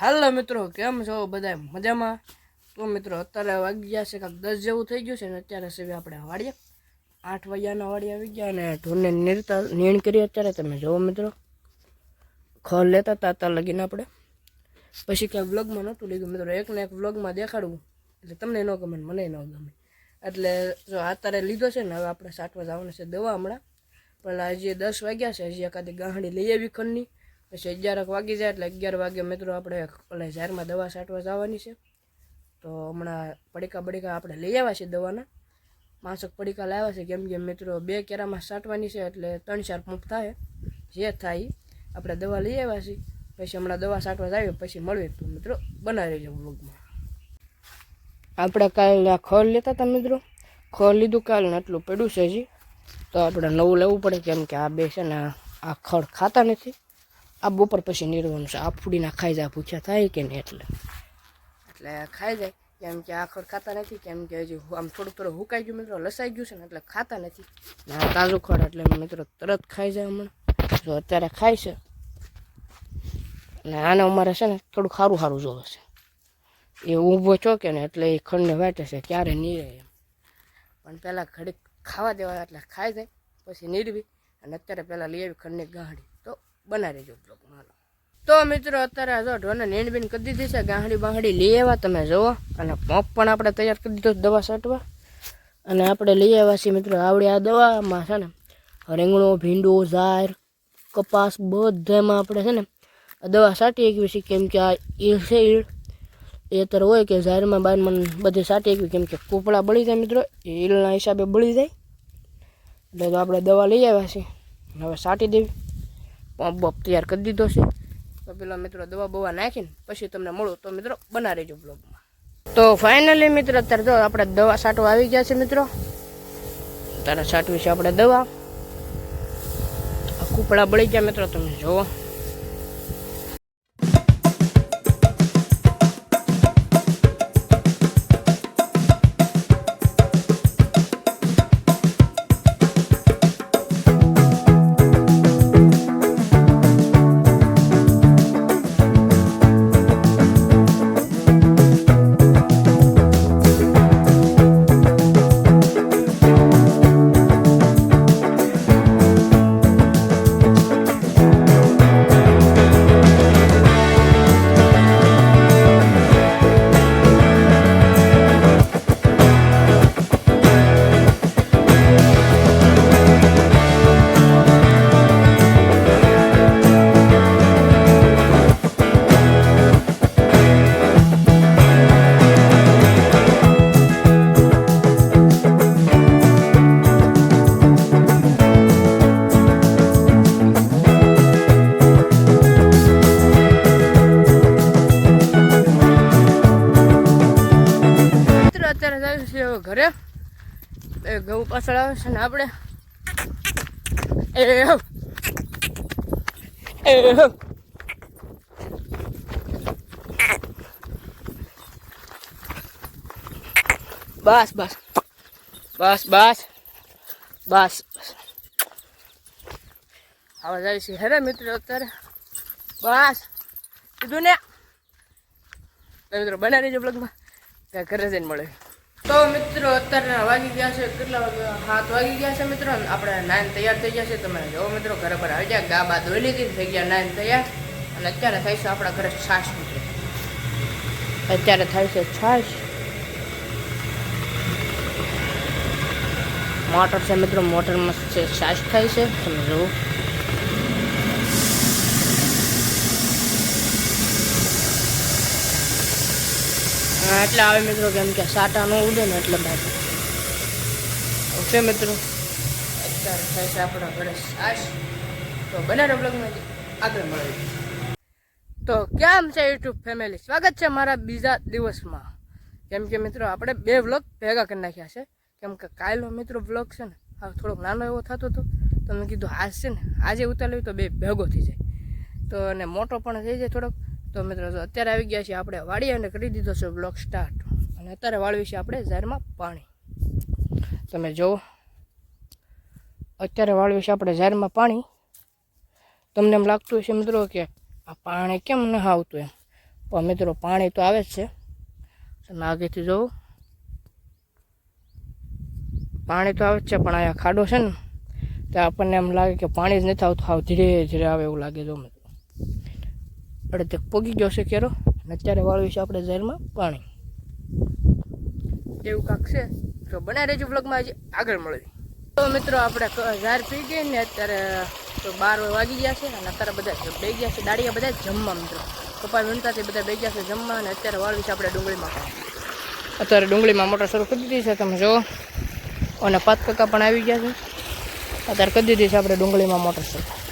હાલો મિત્રો, કેમ છો બધા મજામાં? તો મિત્રો, અત્યારે વાગી ગયા છે કાંક દસ જેવું થઈ ગયું છે ને અત્યારે સિવાય આપણે વાડીએ. આઠ વાગ્યાના વાડી આવી ગયા અને ઢોરને નીરતા નીણ કરી અત્યારે તમે જુઓ મિત્રો. ખોલ લેતા અત્યારે લગીને આપણે. પછી કાંઈ વ્લોગમાં નહોતું લીધું મિત્રો એક ને એક વ્લોગમાં દેખાડવું. એટલે તમને ન ગમે મને ન ગમે. એટલે જો અત્યારે લીધો છે ને, હવે આપણે સાટવા જવાનું છે દવા હમણાં. પણ હજી દસ વાગ્યા છે, હજી એકાદી ગાંહડી લઈ આવી ખંડની પછી અગિયાર વાગી જાય એટલે અગિયાર વાગે મિત્રો આપણે ઓલા ઝારમાં દવા છાંટવા જવાની છે. તો હમણાં પડીકા બડીકા આપણે લઈ આવ્યા છીએ દવાના. પાંચક પડીકા લાવ્યા છે. કેમ કે મિત્રો બે કેરામાં છાંટવાની છે એટલે ત્રણ ચાર પંપ થાય. જે થાય આપણે દવા લઈ આવ્યા છીએ. પછી હમણાં દવા છાંટવા જાવી પછી મળવી તો મિત્રો બનાવી લેજો બ્લોગમાં આપણે કાલે ખોળ લેતા હતા મિત્રો. ખોલ લીધું કાલ ને આટલું પડ્યું છે હજી. તો આપણે નવું લેવું પડે કેમ કે આ બે છે ને આ ખડ ખાતા નથી. આ બપોર પછી નીરવાનું છે. આ ફૂડીના ખાઈ જાય, ભૂખ્યા થાય કે નહીં એટલે? એટલે ખાઈ જાય. કેમ કે આ ખડ ખાતા નથી, કેમ કે હજી આમ થોડું થોડું હુકાઈ ગયું, મિત્રો, લસાઈ ગયું છે ને એટલે ખાતા નથી. આ તાજું ખડ એટલે મિત્રો તરત ખાઈ જાય હમણાં. જો અત્યારે ખાય છે. અને આને અમારે છે ને થોડું સારું સારું જોવે છે. એ ઊભો ચોકે ને એટલે એ ખંડને વાંચે છે, ક્યારે નીરે એમ. પણ પહેલાં ઘડીક ખાવા દેવા એટલે ખાઈ જાય, પછી નીરવી અને અત્યારે પહેલાં લઈ આવી ખંડની ગાંહડી તો બનાવી દેજો બ્લોગમાં હાલો. તો મિત્રો અત્યારે જો ઢોને નીણબીન કરી દીધી છે, ગાંહડી બાંહડી લઈ આવ્યા, તમે જુઓ. અને પંપ પણ આપણે તૈયાર કરી દીધો દવા છાંટવા. અને આપણે લઈ આવ્યા છીએ મિત્રો આવડી આ દવામાં છે ને, રીંગણો, ભીંડું, ઝાર, કપાસ બધામાં આપણે છે ને દવા છાંટી એકવી છે કેમ કે આ ઈળ છે ઈળ. એ તર હોય કે ઝારમાં બારમાં બધે છાંટી એકવી કેમ કે કૂપડા બળી જાય મિત્રો, એ ઈલના હિસાબે બળી જાય. એટલે તો આપણે દવા લઈ આવ્યા છીએ. હવે છાંટી દેવી. પંપ બપ તૈયાર કરી દીધો છે. તો પેલા મિત્રો દવા બવા નાખીને પછી તમને મળું તો મિત્રો બના રહેજો તો ફાઇનલી મિત્રો અત્યારે જો આપણે દવા છાંટવા આવી ગયા છે મિત્રો. અત્યારે છાંટવી છે આપણે દવા. કૂપડા બળી ગયા મિત્રો તમે જુઓ હવે ઘરે એ ઘઉં પાછળ આવે છે ને આપણે. એ હો. એ. બસ બસ. બસ બસ. બસ બસ. હવે જાય છે હેરે મિત્રો અત્યારે? બસ. કીધું ને? મિત્રો બનાવી દેજો બ્લોગમાં ત્યાં ઘરે જઈને મળે. તો મિત્રો, અત્યારે વાગી ગયા છે. કેટલા વાગે? હાથ વાગી ગયા છે મિત્રો આપણે નાઈન તૈયાર થઈ ગયા છે. તમે જો મિત્રો, ઘરે પર આવી ગયા ગા બા ધોઈ લીધી થઈ ગયા નાઈન તૈયાર. અને અત્યારે થાય છે આપણા ઘરે છાશ મિત્રો. અત્યારે થાય છે છાશ. મોટર છે મિત્રો મોટરમાં છે. છાશ થાય છે. તમે જુઓ. એટલે આવે મિત્રો કેમ કે સાટા ન ઉડે ને એટલે બાજુ ઓકે મિત્રો? અત્યારે થાય છે આપણા ઘરે સાસ તો બનારો બ્લોગમાં આગળ મળે તો કેમ છે યુટ્યુબ ફેમિલી? સ્વાગત છે મારા બીજા દિવસમાં. કેમ કે મિત્રો, આપણે બે વ્લોગ ભેગા કરી નાખ્યા છે. કેમ કે કાલનો મિત્રો વ્લોગ છે ને આ થોડોક નાનો એવો થતો હતો. તો મેં કીધું, આજ છે ને, આજે ઉતાર્યું તો બે ભેગો થઈ જાય. તો અને મોટો પણ થઈ જાય થોડોક. તો મિત્રો, જો અત્યારે આવી ગયા છીએ આપણે વાળી અને કરી દીધો છે બ્લોક સ્ટાર્ટ અને અત્યારે વાળવી છે આપણે ઝારમાં પાણી. તમે જુઓ, અત્યારે વાળવી છે આપણે ઝારમાં પાણી. તમને એમ લાગતું હશે મિત્રો કે આ પાણી કેમ ન આવતું એમ. પણ મિત્રો, પાણી તો આવે જ છે. તમે આગેથી જુઓ. પાણી તો આવે જ છે, પણ અહીંયા ખાડો છે ને. તો આપણને એમ લાગે કે પાણી જ નથી આવતું. આવ ધીરે ધીરે આવે એવું લાગે જો મિત્રો. અડધેક પોગી ગયો છે કેરો. અને અત્યારે વાળ્યું છે આપણે ઝેરમાં પાણી. એવું કાંક છે. તો બનાવી રહેજો બ્લોગમાં હજી આગળ મળવી તો મિત્રો, આપણે ઝાર પી ગઈ ને અત્યારે, તો બાર વાગી ગયા છે અને અત્યારે બધા બે ગયા છે. દાડિયા બધા જ જમવા મિત્રો. પપ્પા વિનતાથી બધા બે ગયા છે જમવા અને અત્યારે વાળવી છે આપણે ડુંગળીમાં. અત્યારે ડુંગળીમાં મોટર શરૂ કરી દીધી છે, તમે જુઓ. અને પાત કાકા પણ આવી ગયા છે. અત્યારે કરી દીધી છે આપણે ડુંગળીમાં મોટર શરૂ.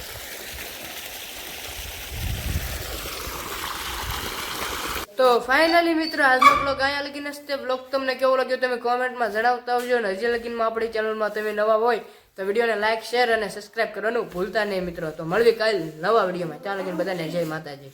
તો ફાઇનલી મિત્રો, આજનો બ્લોગ અહીંયા લગીને તે બ્લોગ તમને કેવો લાગ્યો તમે કોમેન્ટમાં જણાવતા આવજો અને હજી લગીનમાં આપણી ચેનલમાં તમે નવા હોય તો વિડીયોને લાઇક શેર અને સબસ્ક્રાઇબ કરવાનું ભૂલતા નહીં મિત્રો. તો મળવી કાલ નવા વિડીયોમાં. ત્યાં લગીને બધાને જય માતાજી.